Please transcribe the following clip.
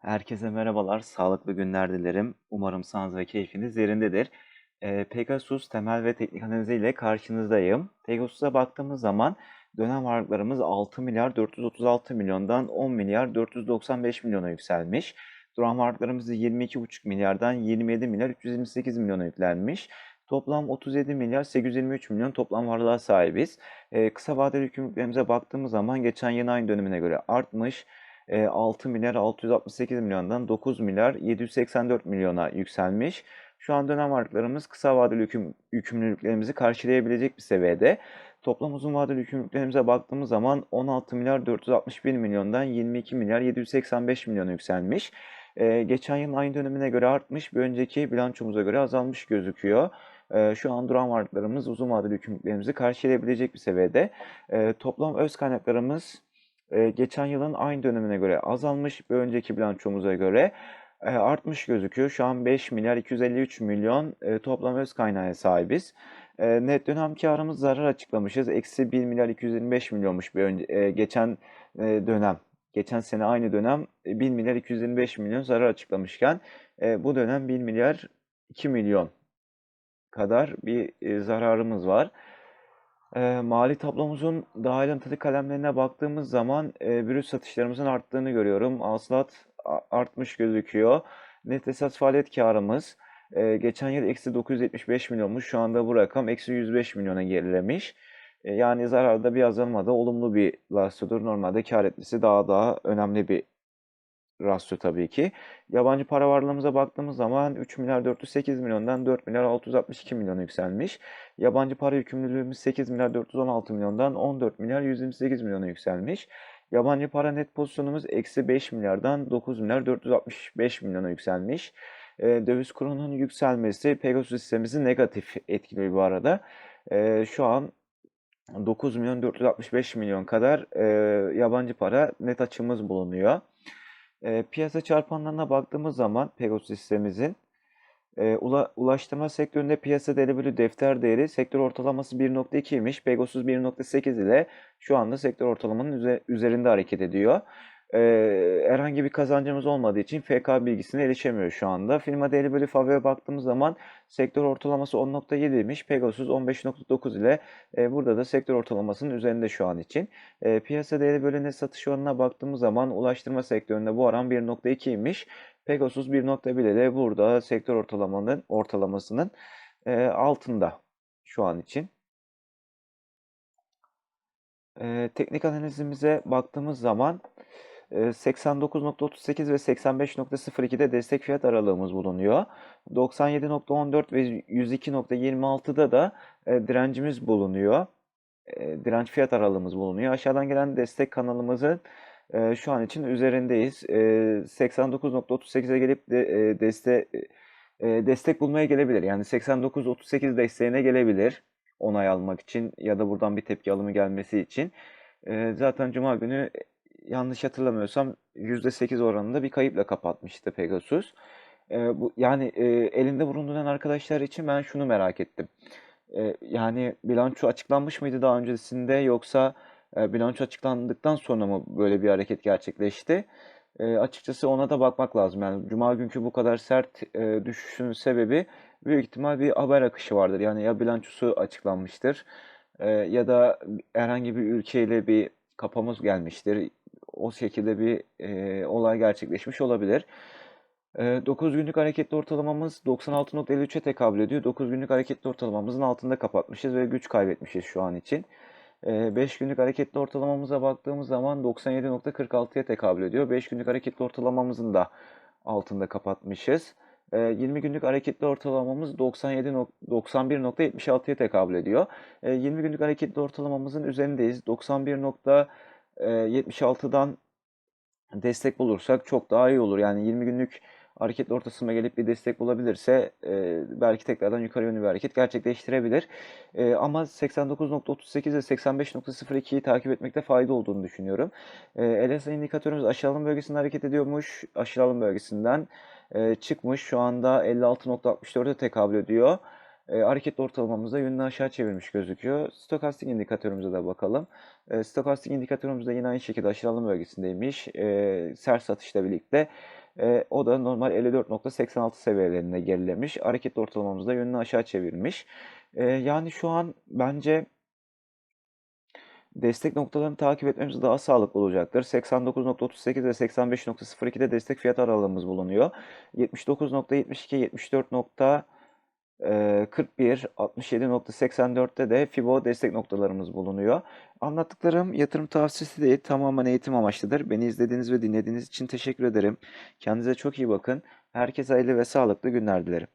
Herkese merhabalar, sağlıklı günler dilerim. Umarım sağlığınız ve keyfiniz yerindedir. Eee, Pegasus temel ve teknik analizi ile karşınızdayım. Pegasus'a baktığımız zaman dönem varlıklarımız 6 milyar 436 milyondan 10 milyar 495 milyona yükselmiş. Duran varlıklarımız da 22,5 milyardan 27 milyar 328 milyona yüklenmiş. Toplam 37 milyar 823 milyon toplam varlığa sahibiz. Eee, kısa vadeli yükümlülüklerimize baktığımız zaman geçen yıl aynı dönemine göre artmış. Eee, 6 milyar 668 milyondan 9 milyar 784 milyona yükselmiş. Şu an dönem varlıklarımız kısa vadeli yüküm, yükümlülüklerimizi karşılayabilecek bir seviyede. Toplam uzun vadeli yükümlülüklerimize baktığımız zaman 16 milyar 461 milyondan 22 milyar 785 milyona yükselmiş. Eee, geçen yılın aynı dönemine göre artmış, bir önceki bilançomuza göre azalmış gözüküyor. Eee, şu an duran varlıklarımız uzun vadeli yükümlülüklerimizi karşılayabilecek bir seviyede. Eee, toplam öz kaynaklarımız geçen yılın aynı dönemine göre azalmış, bir önceki bilançomuza göre artmış gözüküyor. Şu an 5 milyar 253 milyon toplam öz kaynağa sahibiz. Net dönem karımız zarar açıklamışız. Eksi 1 milyar 225 milyonmuş bir önce, geçen dönem. Geçen sene aynı dönem e, 1 milyar 225 milyon zarar açıklamışken bu dönem 1 milyar 2 milyon kadar bir zararımız var. Eee, mali tablomuzun daha ayrıntılı kalemlerine baktığımız zaman eee, brüt satışlarımızın arttığını görüyorum. Hasılat artmış gözüküyor. Net esas faaliyet karımız eee, geçen yıl eksi 975 milyonmuş. Şu anda bu rakam eksi 105 milyona gerilemiş. E, yani zararda bir azalma da olumlu bir rasyodur. Normalde kar etmesi daha daha önemli bir rasyo tabii ki. Yabancı para varlığımıza baktığımız zaman 3 milyar 408 milyondan 4 milyar 662 milyona yükselmiş. Yabancı para yükümlülüğümüz 8 milyar 416 milyondan 14 milyar 128 milyona yükselmiş. Yabancı para net pozisyonumuz eksi 5 milyardan 9 milyar 465 milyona yükselmiş. E, döviz kurunun yükselmesi Pegasus hissemizi negatif etkiliyor bu arada. E, şu an 9 milyon 465 milyon kadar e, yabancı para net açığımız bulunuyor. E, piyasa çarpanlarına baktığımız zaman Pegasus hissemizin e, ula, ulaştırma sektöründe piyasa değeri bölü defter değeri sektör ortalaması 1.2 imiş. Pegasus 1.8 ile şu anda sektör ortalamanın üze- üzerinde hareket ediyor. E, herhangi bir kazancımız olmadığı için FK bilgisine erişemiyor şu anda. Firma değeri bölü FAVÖ'ye baktığımız zaman sektör ortalaması 10.7 imiş. Pegasus 15.9 ile e, burada da sektör ortalamasının üzerinde şu an için. E, piyasa değeri bölü net satış oranına baktığımız zaman ulaştırma sektöründe bu oran 1.2 imiş. Pegasus 1.1 ile de burada sektör ortalamanın ortalamasının e, altında şu an için. E, teknik analizimize baktığımız zaman 89.38 ve 85.02'de destek fiyat aralığımız bulunuyor. 97.14 ve 102.26'da da direncimiz bulunuyor. Direnç fiyat aralığımız bulunuyor. Aşağıdan gelen destek kanalımızın şu an için üzerindeyiz. E, 89.38'e gelip de deste, destek bulmaya gelebilir. Yani 89.38 desteğine gelebilir onay almak için ya da buradan bir tepki alımı gelmesi için. Zaten Cuma günü yanlış hatırlamıyorsam %8 oranında bir kayıpla kapatmıştı Pegasus. E, bu, yani e, elinde bulunduran arkadaşlar için ben şunu merak ettim. E, yani bilanço açıklanmış mıydı daha öncesinde yoksa e, bilanço açıklandıktan sonra mı böyle bir hareket gerçekleşti? E, açıkçası ona da bakmak lazım. Yani Cuma günkü bu kadar sert e, düşüşün sebebi büyük ihtimal bir haber akışı vardır. Yani ya bilançosu açıklanmıştır e, ya da herhangi bir ülkeyle bir kapamız gelmiştir. O şekilde bir e, olay gerçekleşmiş olabilir. E, 9 günlük hareketli ortalamamız 96.53'e tekabül ediyor. 9 günlük hareketli ortalamamızın altında kapatmışız ve güç kaybetmişiz şu an için. 5 günlük hareketli ortalamamıza baktığımız zaman 97.46'ya tekabül ediyor. 5 günlük hareketli ortalamamızın da altında kapatmışız. 20 günlük hareketli ortalamamız 97 91.76'ya tekabül ediyor. 20 günlük hareketli ortalamamızın üzerindeyiz. 91.76'dan destek bulursak çok daha iyi olur. Yani 20 günlük hareketli ortasına gelip bir destek bulabilirse e, belki tekrardan yukarı yönlü bir hareket gerçekleştirebilir. E, ama 89.38 ve 85.02'yi takip etmekte fayda olduğunu düşünüyorum. E, LSI indikatörümüz aşağı alım bölgesinde hareket ediyormuş. Aşağı bölgesinden e, çıkmış. Şu anda 56.64'e tekabül ediyor. E, hareketli ortalamamızda yönünü aşağı çevirmiş gözüküyor. Stokastik indikatörümüze de bakalım. E, stokastik indikatörümüz de yine aynı şekilde aşağı alım bölgesindeymiş. E, sert satışla birlikte E, o da normal 54.86 seviyelerinde gerilemiş. Hareketli ortalamamız da yönünü aşağı çevirmiş. E, yani şu an bence destek noktalarını takip etmemiz daha sağlıklı olacaktır. 89.38 ve 85.02'de destek fiyat aralığımız bulunuyor. 79.72, 74. 41, 67.84'te de Fibo destek noktalarımız bulunuyor. Anlattıklarım yatırım tavsiyesi değil, tamamen eğitim amaçlıdır. Beni izlediğiniz ve dinlediğiniz için teşekkür ederim. Kendinize çok iyi bakın. Herkese hayırlı ve sağlıklı günler dilerim.